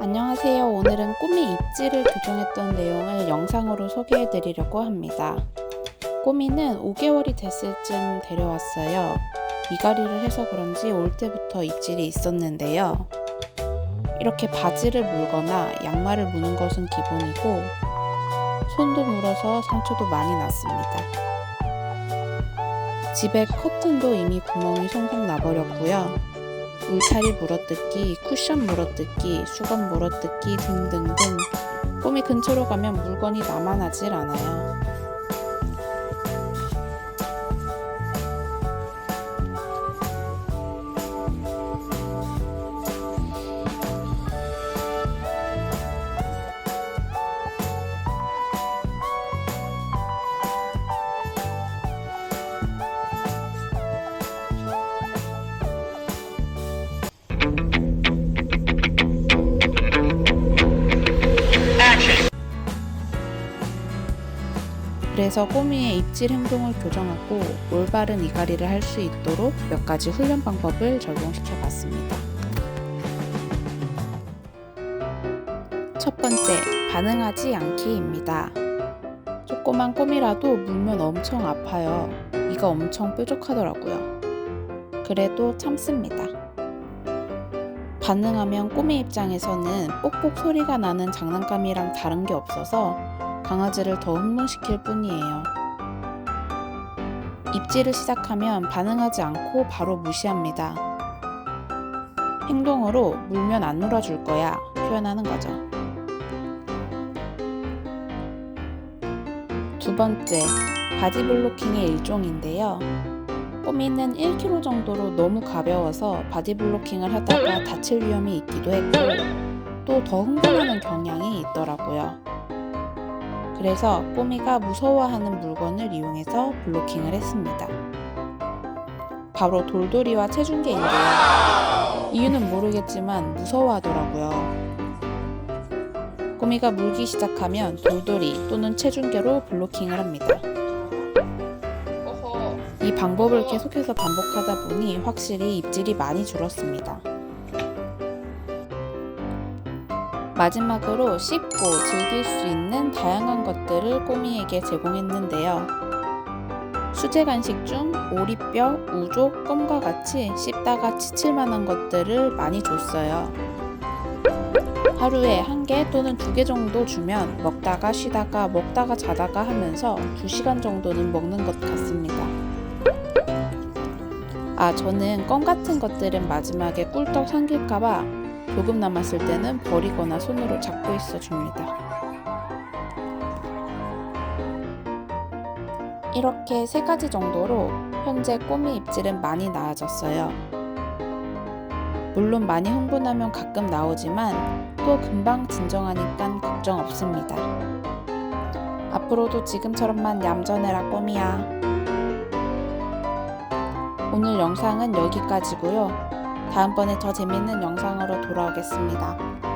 안녕하세요. 오늘은 꼬미 입질을 교정했던 내용을 영상으로 소개해 드리려고 합니다. 꼬미는 5개월이 됐을 쯤 데려왔어요. 이갈이를 해서 그런지 올 때부터 입질이 있었는데요. 이렇게 바지를 물거나 양말을 무는 것은 기본이고 손도 물어서 상처도 많이 났습니다. 집에 커튼도 이미 구멍이 송송 나버렸고요. 울타리 물어뜯기, 쿠션 물어뜯기, 수건 물어뜯기 등등등 꼬미 근처로 가면 물건이 남아나질 않아요. 그래서 꼬미의 입질 행동을 교정하고 올바른 이갈이를 할 수 있도록 몇 가지 훈련 방법을 적용시켜 봤습니다. 첫 번째, 반응하지 않기입니다. 조그만 꼬미라도 물면 엄청 아파요. 이가 엄청 뾰족하더라고요. 그래도 참습니다. 반응하면 꼬미 입장에서는 뽁뽁 소리가 나는 장난감이랑 다른 게 없어서 강아지를 더 흥분시킬 뿐이에요. 입질을 시작하면 반응하지 않고 바로 무시합니다. 행동으로 물면 안 놀아줄 거야 표현하는 거죠. 두 번째, 바디 블로킹의 일종인데요. 꼬미는 1kg 정도로 너무 가벼워서 바디 블로킹을 하다가 다칠 위험이 있기도 했고 또 더 흥분하는 경향이 있더라고요. 그래서 꼬미가 무서워하는 물건을 이용해서 블로킹을 했습니다. 바로 돌돌이와 체중계인데요. 이유는 모르겠지만 무서워하더라고요. 꼬미가 물기 시작하면 돌돌이 또는 체중계로 블로킹을 합니다. 이 방법을 계속해서 반복하다 보니 확실히 입질이 많이 줄었습니다. 마지막으로 씹고 즐길 수 있는 다양한 것들을 꼬미에게 제공했는데요. 수제 간식 중 오리뼈, 우족, 껌과 같이 씹다가 지칠 만한 것들을 많이 줬어요. 하루에 한 개 또는 두 개 정도 주면 먹다가 쉬다가 먹다가 자다가 하면서 2시간 정도는 먹는 것 같습니다. 아, 저는 껌 같은 것들은 마지막에 꿀떡 삼킬까봐 조금 남았을 때는 버리거나 손으로 잡고 있어 줍니다. 이렇게 세 가지 정도로 현재 꼬미 입질은 많이 나아졌어요. 물론 많이 흥분하면 가끔 나오지만 또 금방 진정하니까 걱정 없습니다. 앞으로도 지금처럼만 얌전해라 꼬미야. 오늘 영상은 여기까지고요. 다음번에 더 재밌는 영상으로 돌아오겠습니다.